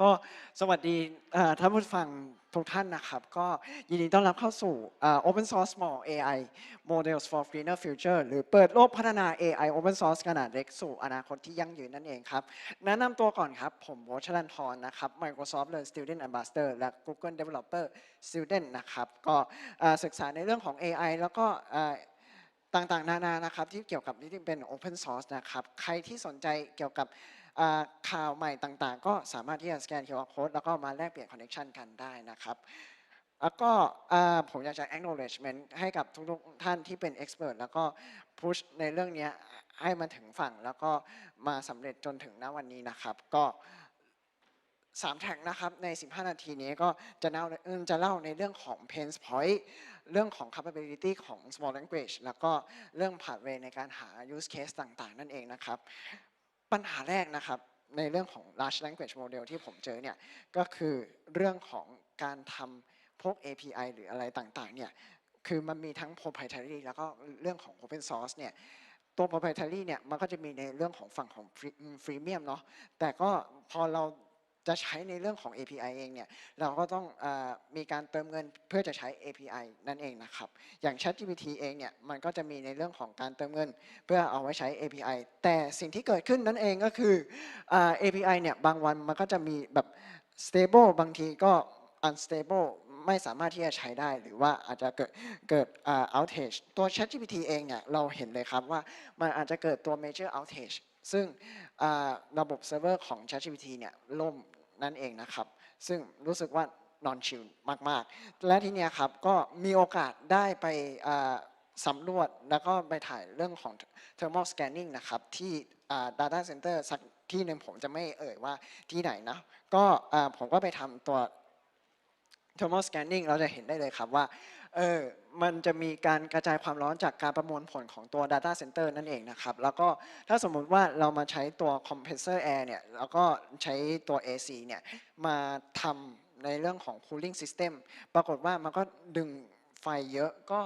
ก็สวัสดีท่านผู้ฟังทุกท่านนะครับ ก็ยินดีต้อนรับเข้าสู่เอ่อ Open Source Small AI Models for Greener Future หรือเปิดโลกพัฒนา AI Open Source ขนาดเล็กสู่อนาคตที่ยั่งยืนนั่นเองครับ แนะนำตัวก่อนครับ ผมโบชลันทรนะครับ Microsoft Learn Student Ambassador และ Google Developer Student นะครับ ก็ศึกษาในเรื่องของ AI แล้วก็ต่างๆ นานานะครับที่เกี่ยวกับที่เป็น Open Source นะครับ ใครที่สนใจเกี่ยวกับ ข่าวใหม่ต่างๆ ก็สามารถที่จะสแกน QR Code แล้วก็มาแลกเปลี่ยน Connection กันได้นะครับแล้วก็ผมอยากจะ acknowledgement ให้กับทุกๆท่านที่เป็น expert แล้วก็ push ในเรื่องนี้ให้มันถึงฝั่งแล้วก็มาสำเร็จจนถึงณวันนี้นะครับ ก็สามแท็กนะครับใน 15 นาทีนี้ก็จะเล่าจะเล่าในเรื่องของ pain point เรื่องของ capability ของ small language แล้วก็เรื่อง pathway ในการหา use case ต่างๆ นั่นเองนะครับ ปัญหาแรกนะครับในเรื่องของ large language model ที่ผมเจอเนี่ยก็คือเรื่องของการทำพวก API หรืออะไรต่างๆเนี่ยคือมันมีทั้ง proprietary แล้วก็เรื่องของ open source เนี่ยตัว proprietary เนี่ยมันก็จะมีในเรื่องของฝั่งของ freemium เนาะแต่ก็พอเรา จะใช้ในเรื่องของ API เองเนี่ยเราก็ต้องอมีการเติมเงินเพื่อจะใช้ API นั่นเองนะครับ อย่าง ChatGPT เองเนี่ยมันก็จะมีในเรื่องของการเติมเงิน เพื่อเอาไว้ใช้ API แต่สิ่งที่เกิดขึ้นนั่นเองก็คืออ API เนี่ยบางวันมันก็จะมีแบบ stable บางทีก็ unstable ไม่สามารถที่จะใช้ได้หรือว่าอาจจะเกิดเกิด outage ตัว ChatGPT เองเนี่ยเราเห็นเลยครับว่ามันอาจจะเกิดตัว major outage ซึ่งระบบเซิร์ฟเวอร์ของ ChatGPT เนี่ยล่ม นั่นเองนะครับ ซึ่งรู้สึกว่านอนชิลมาก ๆ และทีเนี้ยครับก็มีโอกาสได้ไปสำรวจแล้วก็ไปถ่ายเรื่องของ thermal scanning นะครับ ที่อ่า data center สักที่หนึ่งผมจะไม่เอ่ยว่าที่ไหนนะ ก็ผมก็ไปทำตัว thermal scanning เราจะเห็นได้เลยครับว่า เออมันจะมีการกระจายความร้อนจากการประมวลผลของตัว data center นั่นเองนะครับ แล้วก็ถ้าสมมุติว่าเรามาใช้ตัว compressor air เนี่ย แล้วก็ใช้ตัว AC เนี่ย มาทำในเรื่องของ cooling system ปรากฏว่ามันก็ดึงไฟเยอะก็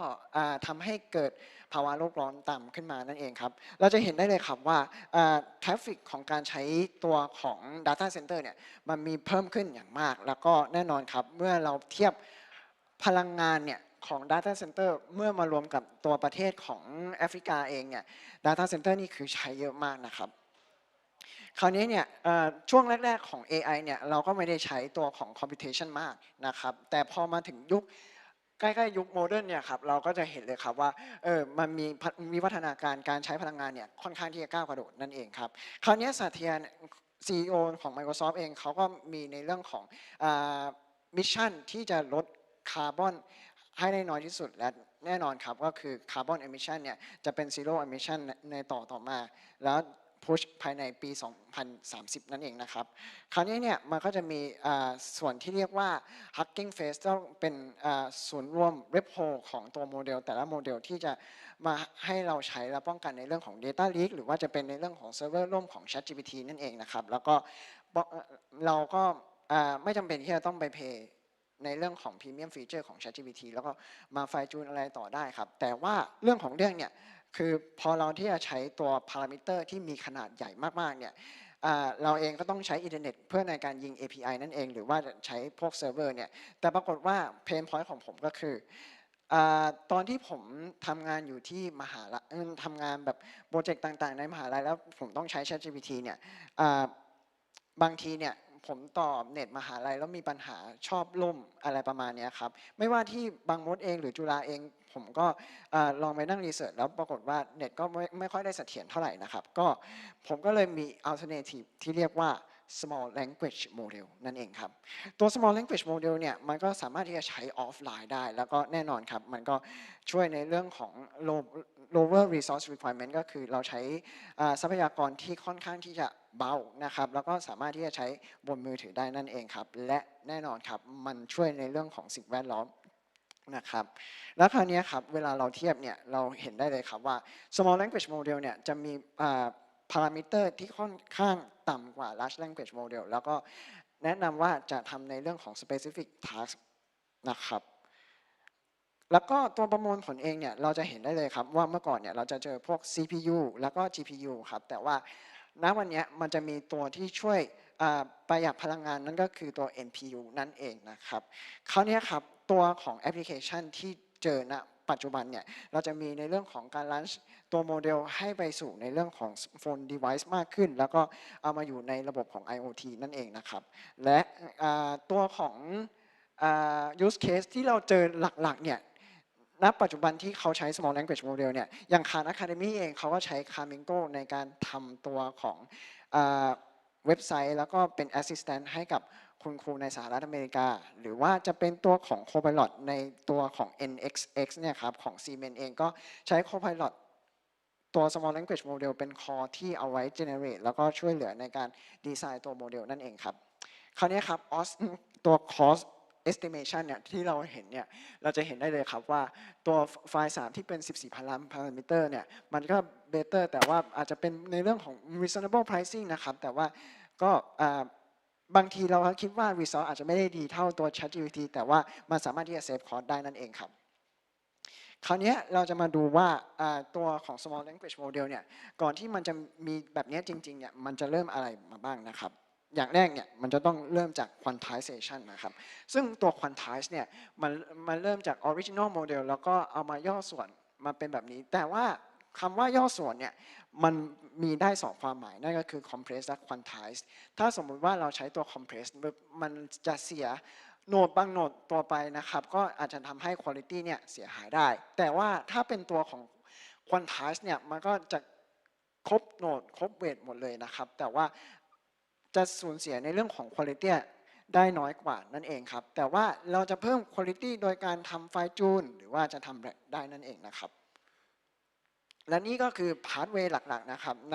ทำให้เกิดภาวะโลกร้อนต่ำขึ้นมานั่นเองครับ เราจะเห็นได้เลยครับว่าทราฟฟิกของการใช้ตัวของ Data Center เนี่ย มันมีเพิ่มขึ้นอย่างมาก แล้วก็แน่นอนครับ เมื่อเราเทียบพลังงานเนี่ย ของ Data Center เมื่อมารวมกับตัวประเทศของแอฟริกาเองเนี่ย Data Center นี่คือใช้เยอะมากนะครับ คราวนี้เนี่ยช่วงแรก ๆของ AI เนี่ยเราก็ไม่ได้ใช้ตัวของ computation มากนะครับ แต่พอมาถึงยุคใกล้ๆยุคโมเดิร์นเนี่ยครับเราก็จะเห็นเลยครับว่าเออมันมีมีวัฒนาการการใช้พลังงานเนี่ยค่อนข้างที่จะก้าวกระโดดนั่นเองครับคราวนี้สาเทียน CEO ของ Microsoft เองเขาก็มีในเรื่องของมิชชั่นที่จะลดคาร์บอน ให้ได้น้อยที่สุดและแน่นอนครับก็คือคาร์บอนเอมิชันเนี่ยจะเป็น zero emission ในต่อต่อมา แล้วพุชภายในปี 2030 นั่นเองนะครับ คราวนี้เนี่ยมันก็จะมีส่วนที่เรียกว่า Hugging Face ต้องเป็นศูนย์รวม repo ของตัวโมเดล แต่ละโมเดลที่จะมาให้เราใช้และป้องกันในเรื่องของ Data Leak หรือว่าจะเป็นในเรื่องของเซิร์ฟเวอร์ร่วมของ ChatGPT นั่นเองนะครับ แล้วก็เราก็ไม่จำเป็นที่จะต้องไป pay ในเรื่องของ Premium Feature ของ ChatGPT แล้วก็มาไฟจูนอะไรต่อได้ครับ แต่ว่าเรื่องของเรื่องเนี่ยคือพอเราที่จะใช้ตัวพารามิเตอร์ที่มีขนาดใหญ่มากๆเนี่ยเราเองก็ต้องใช้อินเทอร์เน็ตเพื่อในการยิง API นั่นเอง หรือว่าใช้พวกเซิร์ฟเวอร์เนี่ยแต่ปรากฏว่าเพนพอยต์ของผมก็คืออตอนที่ผมทำงานอยู่ที่มหาลัยทำงานแบบโปรเจกต์ต่างๆ ในมหาลัยแล้วผมต้องใช้ ChatGPT เนี่ยบางทีเนี่ย ผมต่อเน็ตมหาลัยแล้วมีปัญหาชอบล่มอะไรประมาณนี้ครับ ไม่ว่าที่บางมดเองหรือจุฬาเอง ผมก็ลองไปนั่งรีเสิร์ชแล้วปรากฏว่าเน็ตก็ไม่ไม่ค่อยได้เสถียรเท่าไหร่นะครับ ก็ผมก็เลยมี alternative ที่เรียกว่า small language model นั่นเองครับ ตัว small language model เนี่ยมันก็สามารถที่จะใช้ออฟไลน์ได้ แล้วก็แน่นอนครับ มันก็ช่วยในเรื่องของ low lower resource requirement ก็คือเราใช้ทรัพยากรที่ค่อนข้างที่จะ เบานะครับแล้วก็สามารถที่จะใช้บนมือถือได้นั่นเองครับ และแน่นอนครับมันช่วยในเรื่องของสิ่งแวดล้อมนะครับแล้วคราวนี้ครับเวลาเราเทียบเนี่ยเราเห็นได้เลยครับว่า small language model เนี่ยจะมีพารามิเตอร์ที่ค่อนข้างต่ำกว่า large language model แล้วก็แนะนำว่าจะทำในเรื่องของ specific task นะครับแล้วก็ตัวประมวลผลเองเนี่ยเราจะเห็นได้เลยครับว่าเมื่อก่อนเนี่ยเราจะเจอพวก CPU แล้วก็ GPU ครับแต่ว่า ณวันนี้มันจะมีตัวที่ช่วยประหยัดพลังงานนั่นก็คือตัว NPU นั่นเองนะครับคราวเนี้ยครับตัวของแอปพลิเคชันที่เจอณปัจจุบันเนี่ยเราจะมีในเรื่องของการลันช์ตัวโมเดลให้ไปสู่ในเรื่องของโฟน device มากขึ้น แล้วก็เอามาอยู่ในระบบของ IoT นั่นเองนะครับ และตัวของ use case ที่เราเจอหลักๆเนี่ย ณปัจจุบันที่เขาใช้ small language model เนี่ยอย่าง Khan Academy เองเขาก็ใช้ Camingo ในการทำตัวของเว็บไซต์ แล้วก็เป็น assistant ให้กับคุณครูในสหรัฐอเมริกา หรือว่าจะเป็นตัวของ Copilot ในตัวของ NXX เนี่ยครับของ Siemens เองก็ใช้ Copilot ตัว small language model เป็น core ที่เอาไว้ generate แล้วก็ช่วยเหลือในการดีไซน์ตัวโมเดลนั่นเองครับ คราวนี้ครับ os ตัว cost estimation เนี่ยที่เราเห็นเนี่ยเราจะเห็นได้เลยครับว่าตัวไฟล์ 3 ที่เป็น 14พันล้านพารามิเตอร์เนี่ยมันก็ better แต่ว่าอาจจะเป็นในเรื่องของ reasonable pricing นะครับ แต่ว่าก็บางทีเราคิดว่า result อาจจะไม่ได้ดีเท่าตัว ChatGPT แต่ว่ามันสามารถที่จะ save cost ได้นั่นเองครับคราวนี้เราจะมาดูว่าตัวของ small language model เนี่ยก่อนที่มันจะมีแบบนี้จริงๆเนี่ยมันจะเริ่มอะไรมาบ้างนะครับ อย่างแรกเนี่ยมันจะต้องเริ่มจาก quantization นะครับ ซึ่งตัว quantize เนี่ยมันมันเริ่มจาก original model แล้วก็เอามาย่อส่วนมาเป็นแบบนี้ แต่ว่าคำว่าย่อส่วนเนี่ยมันมีได้สองความหมาย นั่นก็คือ compress และ quantize ถ้าสมมุติว่าเราใช้ตัว compress มันจะเสียโหนดบางโหนดตัวไปนะครับ ก็อาจจะทำให้ quality เนี่ยเสียหายได้ แต่ว่าถ้าเป็นตัวของ quantize เนี่ยมันก็จะครบโหนดครบเวทหมดเลยนะครับ แต่ว่า จะสูญเสียในเรื่องของ quality ได้น้อยกว่านั่นเองครับ แต่ว่าเราจะเพิ่ม quality โดยการทำไฟจูน หรือว่าจะทำแบได้นั่นเองนะครับ และนี่ก็คือพา t เวย์หลักๆนะครับณ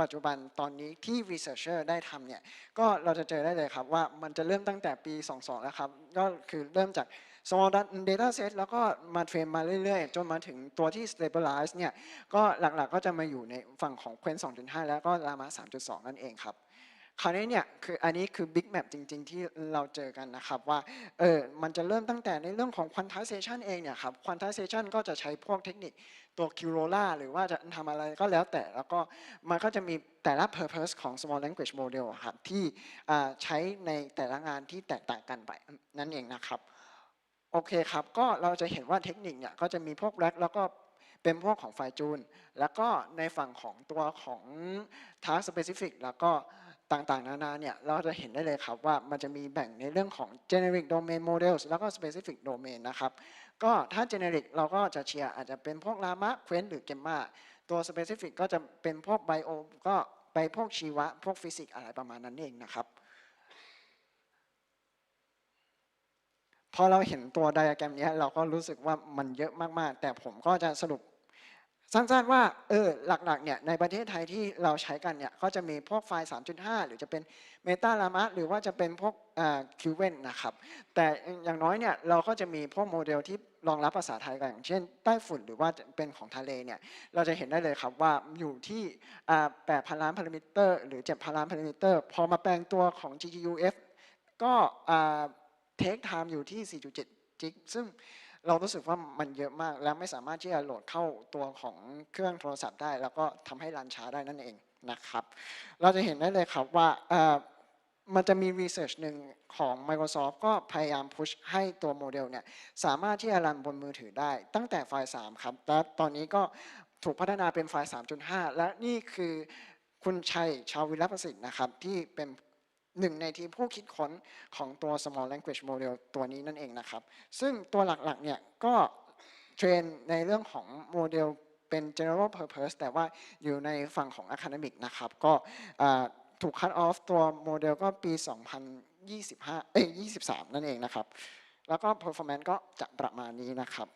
ปัจจุบันตอนนี้ที่ researcher ได้ทำเนี่ยก็เราจะเจอได้เลยครับว่ามันจะเริ่มตั้งแต่ปี 22 แล้วครับก็คือเริ่มจาก small data set แล้วก็มาเทรนมาเรื่อยๆ จนมาถึงตัวที่ stabilize เนี่ยก็หลักๆก็จะมาอยู่ในฝั่งของ Quen 2.5 แล้วก็ Llama 3.2 นั่นเองครับ คราวนี้เนี่ยคืออันนี้คือ Big Map จริง ๆ ที่เราเจอกันนะครับว่าเออมันจะเริ่มตั้งแต่ในเรื่องของ quantization เองเนี่ยครับ quantization ก็จะใช้พวกเทคนิคตัว q r o l a หรือว่าจะทำอะไรก็แล้วแต่ แล้วก็มันก็จะมีแต่ละ purpose ของ small language model ครับที่ใช้ในแต่ละงานที่แตกต่างกันไปนั่นเองนะครับโอเคครับก็เราจะเห็นว่าเทคนิคเนี่ยก็จะมีพวกแร็กแล้วก็เป็นพวกของไฟจูน แล้วก็ในฝั่งของตัวของ task specific แล้วก็ ต่างๆ นานาเนี่ยเราจะเห็นได้เลยครับว่ามันจะมีแบ่งในเรื่องของ generic domain models แล้วก็ specific domain นะครับก็ถ้า generic เราก็จะเชียร์อาจจะเป็นพวก Llama Quen หรือ Gemma ตัว specific ก็จะเป็นพวก bio ก็ไปพวกชีวะ พวกฟิสิกส์อะไรประมาณนั้นเองนะครับ พอเราเห็นตัวไดอะแกรมเนี้ยเราก็รู้สึกว่ามันเยอะมากๆ แต่ผมก็จะสรุป สั้นๆว่าเออหลักๆเนี่ยในประเทศไทยที่เราใช้กันเนี่ยก็จะมีพวกไฟล์ 3.5 หรือจะเป็น Meta Llama หรือว่าจะเป็นพวกคิวเวนนะครับ แต่อย่างน้อยเนี่ยเราก็จะมีพวกโมเดลที่รองรับภาษาไทยกันอย่างเช่นใต้ฝุ่นหรือว่าจะเป็นของทะเลเนี่ยเราจะเห็นได้เลยครับว่าอยู่ที่8พันล้านพารามิเตอร์ หรือ7พันล้านพารามิเตอร์ พอมาแปลงตัวของ GGUF ก็เทคไทม์อยู่ที่ 4.7 จิกซึ่ง เรารู้สึกว่ามันเยอะมาก และไม่สามารถที่จะโหลดเข้าตัวของเครื่องโทรศัพท์ได้ แล้วก็ทำให้รันช้าได้นั่นเองนะครับ เราจะเห็นได้เลยครับว่ามันจะมีรีเสิร์ชหนึ่งของ Microsoft ก็พยายามพุชให้ตัวโมเดลเนี่ยสามารถที่จะรันบนมือถือได้ ตั้งแต่ไฟล์ 3 ครับ และตอนนี้ก็ถูกพัฒนาเป็นไฟล์ 3.5 และนี่คือคุณชัยชาววิรประสิทธิ์นะครับ ที่เป็น หนึ่งในทีมผู้คิดค้นของตัว small language model ตัวนี้นั่นเองนะครับ ซึ่งตัวหลักๆเนี่ยก็เทรนในเรื่องของโมเดลเป็น general purpose แต่ว่าอยู่ในฝั่งของ academic นะครับ ก็ถูก cut off ตัวโมเดลก็ปี 2025 เอ้ย 23 นั่นเองนะครับ แล้วก็ performance ก็จะประมาณนี้นะครับ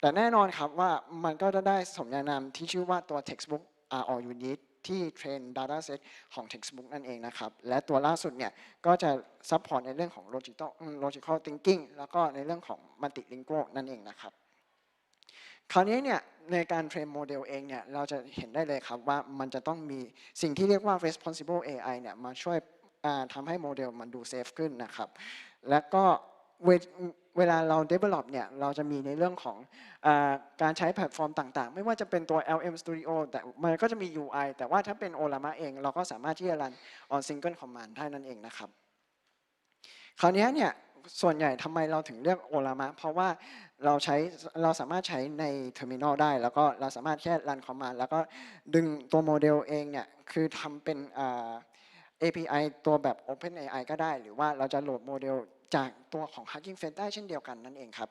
แต่แน่นอนครับว่ามันก็จะได้สมญานามที่ชื่อว่าตัว textbook are all you need ที่เทรน data set ของ textbook นั่นเองนะครับ และตัวล่าสุดเนี่ยก็จะ support ในเรื่องของ logical logical thinking แล้วก็ในเรื่องของ multilingual นั่นเองนะครับ คราวนี้เนี่ยในการเทรนโมเดลเองเนี่ยเราจะเห็นได้เลยครับว่ามันจะต้องมีสิ่งที่เรียกว่า responsible AI เนี่ยมาช่วยทำให้โมเดลมันดูเซฟขึ้นนะครับ และก็ เวลาเรา develop เนี่ยเราจะมีในเรื่องของอการใช้แพลตฟอร์มต่างๆ ไม่ว่าจะเป็นตัว LM Studio แต่มันก็จะมี UI แต่ว่าถ้าเป็น Olama เอง เราก็สามารถที่จะ run on single command ได้นั่นเองนะครับ คราวนี้เนี่ยส่วนใหญ่ทำไมเราถึงเลือก Olama เพราะว่าเราใช้เราสามารถใช้ใน Terminal ได้ แล้วก็เราสามารถแค่ run command แล้วก็ดึงตัวโมเดลเองเนี่ยคือทำเป็น API ตัวแบบ OpenAI ก็ได้ หรือว่าเราจะโหลดโมเดล จากตัวของ Hugging Face ได้เช่นเดียวกันนั่นเองครับ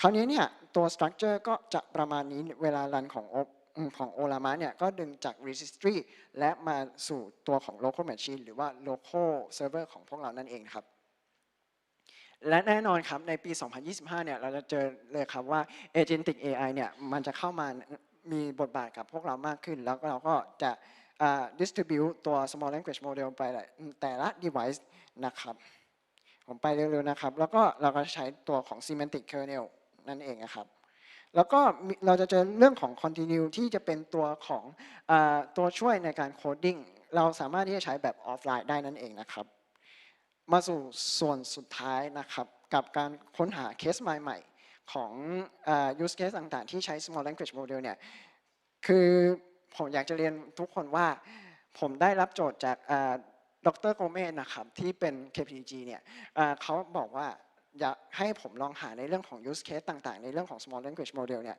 คราวนี้เนี่ยตัว structure ก็จะประมาณนี้เวลารันของ O- อืมของ Olama เนี่ยก็ดึงจาก registry และมาสู่ตัวของ local machine หรือว่า local server ของพวกเรานั่นเองครับ และแน่นอนครับในปี 2025 เนี่ยเราจะเจอเลยครับว่า agentic AI เนี่ยมันจะเข้ามามีบทบาทกับพวกเรามากขึ้น แล้วเราก็จะอ่า distribute ตัว small language model ไปแต่ละ device นะครับ ผมไปเร็วๆนะครับ แล้วก็เราก็ใช้ตัวของ semantic kernel นั่นเองนะครับ แล้วก็เราจะเจอเรื่องของ continue ที่จะเป็นตัวของอตัวช่วยในการ coding เราสามารถที่จะใช้แบบออฟไลน์ได้นั่นเองนะครับ มาสู่ส่วนสุดท้ายนะครับ กับการค้นหาเคสใหม่ๆ ของอ use case ต่างๆ ที่ใช้ small language model เนี่ยคือผมอยากจะเรียนทุกคนว่าผมได้รับโจทย์จาก ดรโกเมสนะครับที่เป็น KPG เนี่ยเขาบอกว่าอยากให้ผมลองหาในเรื่องของ use case ต่างๆ ในเรื่องของ small language model เนี่ย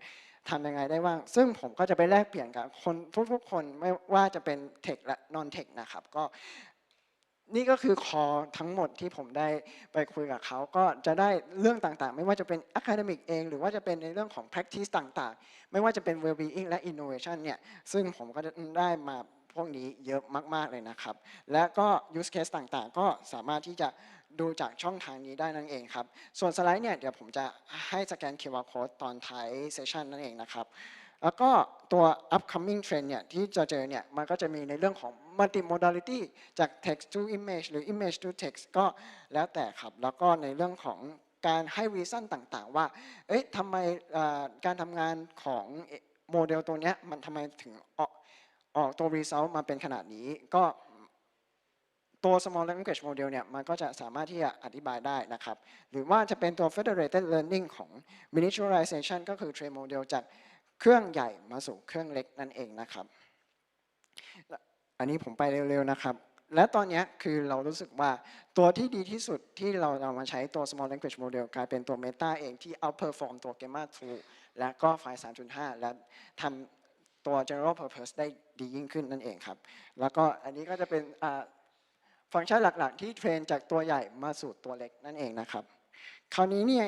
ทำยังไงได้บ้าง ซึ่งผมก็จะไปแลกเปลี่ยนกับคนทุกๆ คนไม่ว่าจะเป็น tech และ non tech นะครับก็นี่ก็คือคอทั้งหมดที่ผมได้ไปคุยกับเขาก็จะได้เรื่องต่างๆ ไม่ว่าจะเป็น academic เอง หรือว่าจะเป็นในเรื่องของ practice ต่างๆ ไม่ว่าจะเป็น well-being และ innovation เนี่ยซึ่งผมก็จะได้มา พวกนี้เยอะมาก ๆ เลยนะครับ และก็ use case ต่างๆ ก็สามารถที่จะดูจากช่องทางนี้ได้นั่นเองครับ ส่วนสไลด์เนี่ยเดี๋ยวผมจะให้สแกน QR code ตอนท้ายเซสชันนั่นเองนะครับ แล้วก็ตัว upcoming trend เนี่ยที่จะเจอเนี่ยมันก็จะมีในเรื่องของ multimodality จาก text to image หรือ image to text ก็แล้วแต่ครับ แล้วก็ในเรื่องของการให้ reason ต่างๆ ว่า เอ๊ะทำไมการทำงานของโมเดลตัวเนี้ยมันทำไมถึง ออกตัว result มาเป็นขนาดนี้ ก็ตัว small language model เนี่ยมันก็จะสามารถที่จะอธิบายได้นะครับ หรือว่าจะเป็นตัว federated learning ของ miniaturization ก็คือ train model จากเครื่องใหญ่มาสู่เครื่องเล็กนั่นเองนะครับ อันนี้ผมไปเร็วๆนะครับ และตอนนี้คือเรารู้สึกว่าตัวที่ดีที่สุดที่เราเอามาใช้ตัว small language model กลายเป็นตัว Meta เองที่ outperform ตัว Gamma 2และก็ไฟล์3.5 และทำตัว general purpose ได้ ดียิ่งขึ้นนั่นเองครับ แล้วก็อันนี้ก็จะเป็นฟังก์ชันหลักๆ ที่เทรนจากตัวใหญ่มาสู่ตัวเล็กนั่นเองนะครับคราวนี้เนี่ย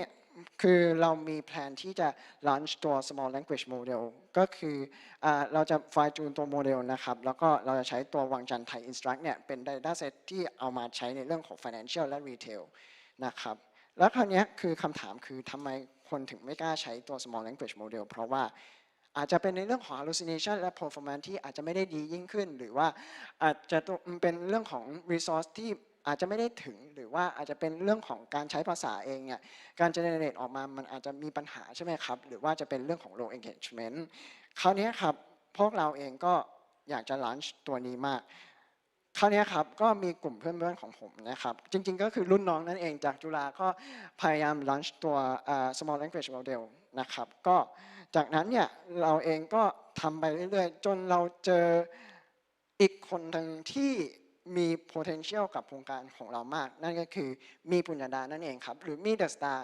คือเรามีแผนที่จะ launch ตัว small language model ก็คืออเราจะ fine tune ตัวโมเดลนะครับ แล้วก็เราจะใช้ตัววังจันทร์ไทย instruct เนี่ยเป็น data set ที่เอามาใช้ในเรื่องของ financial และ retail นะครับ แล้วคราวนี้คือคำถามคือทำไมคนถึงไม่กล้าใช้ตัว small language model เพราะว่า อาจจะเป็นในเรื่องของ hallucination และ performance ที่อาจจะไม่ได้ดียิ่งขึ้น หรือว่าอาจจะเป็นเรื่องของ resource ที่อาจจะไม่ได้ถึงหรือว่าอาจจะเป็นเรื่องของการใช้ภาษาเองเนี่ยการ generate ออกมามันอาจจะมีปัญหาใช่ไหมครับ หรือว่าจะเป็นเรื่องของ low engagement คราวนี้ครับพวกเราเองก็อยากจะ launch ตัวนี้มากคราวนี้ครับก็มีกลุ่มเพื่อนๆของผมนะครับจริงๆ ก็คือรุ่นน้องนั่นเองจากจุฬาก็พยายาม launch ตัว small language model นะครับก็ จากนั้นเนี่ยเราเองก็ทำไปเรื่อยๆ จนเราเจออีกคนหนึ่งที่มี potential กับโครงการของเรามาก นั่นก็คือมีปุญญาดานั่นเองครับ หรือมี The Star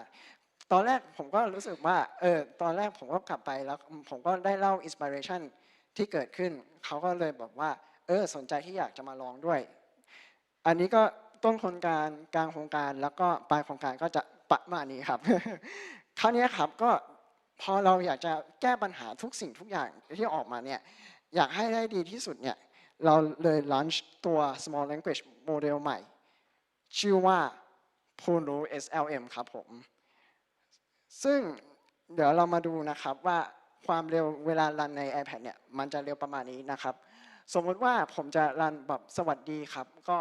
ตอนแรกผมก็รู้สึกว่าเออตอนแรกผมก็กลับไปแล้วผมก็ได้เล่า inspiration ที่เกิดขึ้น เขาก็เลยบอกว่าเออสนใจที่อยากจะมาลองด้วย อันนี้ก็ต้นโครงการกลางโครงการแล้วก็ปลายโครงการก็จะประมาณนี้ครับ คราวนี้ครับก็ พอเราอยากจะแก้ปัญหาทุกสิ่งทุกอย่างที่ออกมาเนี่ยอยากให้ได้ดีที่สุดเนี่ยเราเลย launch ตัว small language model ใหม่ ชื่อว่า p u n u SLM ครับผม ซึ่งเดี๋ยวเรามาดูนะครับว่าความเร็วเวลารันใน iPad เนี่ยมันจะเร็วประมาณนี้นะครับ สมมติว่าผมจะรันแบบสวัสดีครับก็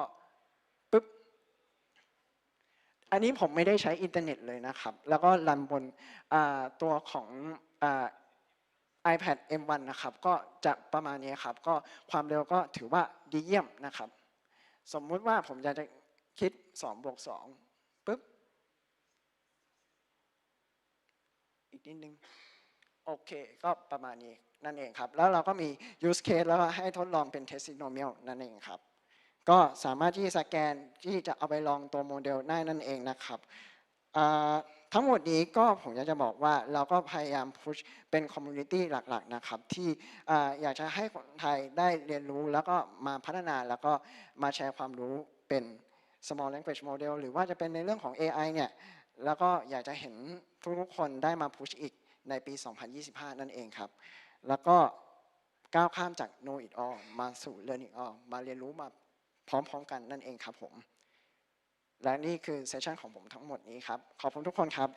อันนี้ผมไม่ได้ใช้อินเทอร์เน็ตเลยนะครับ แล้วก็รันบนตัวของอ iPad M1 นะครับ ก็จะประมาณนี้ครับ ก็ความเร็วก็ถือว่าดีเยี่ยมนะครับ สมมุติว่าผมอยากจะคิด2บวก2ปึ๊บ อีกนิดนึง โอเค ก็ประมาณนี้นั่นเองครับ แล้วเราก็มี use case แล้วก็ให้ทดลองเป็น testimonial นั่นเองครับ ก็สามารถที่สแกนที่จะเอาไปลองตัวโมเดลได้นั่นเองนะครับทั้งหมดนี้ก็ผมอยากจะบอกว่าเราก็พยายามพุชเป็นคอมมูนิตี้หลักๆนะครับ ที่อ่าอยากจะให้คนไทยได้เรียนรู้แล้วก็มาพัฒนาแล้วก็มาแชร์ความรู้เป็น small language model หรือว่าจะเป็นในเรื่องของ AI เนี่ยแล้วก็อยากจะเห็นทุกๆคนได้มาพุชอีกในปี 2025 นั่นเองครับ แล้วก็ก้าวข้ามจาก know it all มาสู่ learning all มาเรียนรู้มา พร้อมๆ กันนั่นเองครับผม และนี่คือเซสชันของผมทั้งหมดนี้ครับ ขอบคุณทุกคนครับ